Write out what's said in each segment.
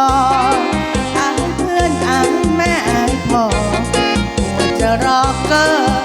ออายเพื่อนอายแม่อายพ่อหัวจะรอเกอ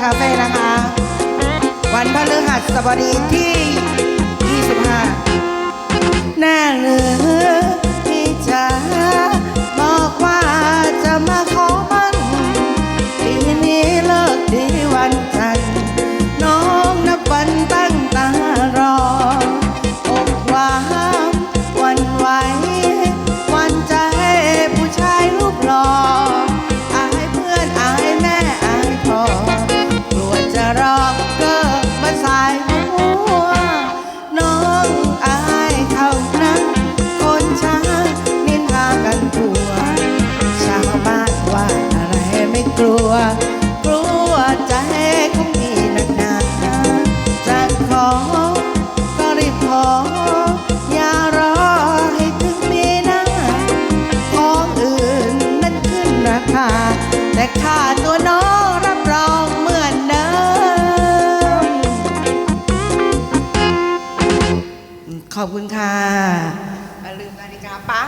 คาเฟ่นะคะ วันพฤหัสบดีที่ กลัว กลัวใจของพี่นักหนาจะขอ ก็รีบขอ อย่ารอให้ถึงปีหน้าของอื่นนั้นขึ้นราคา แต่ค่าตัวน้องรับรองเหมือนเดิม ขอบคุณค่ะอย่าลืมนาฬิกาปะ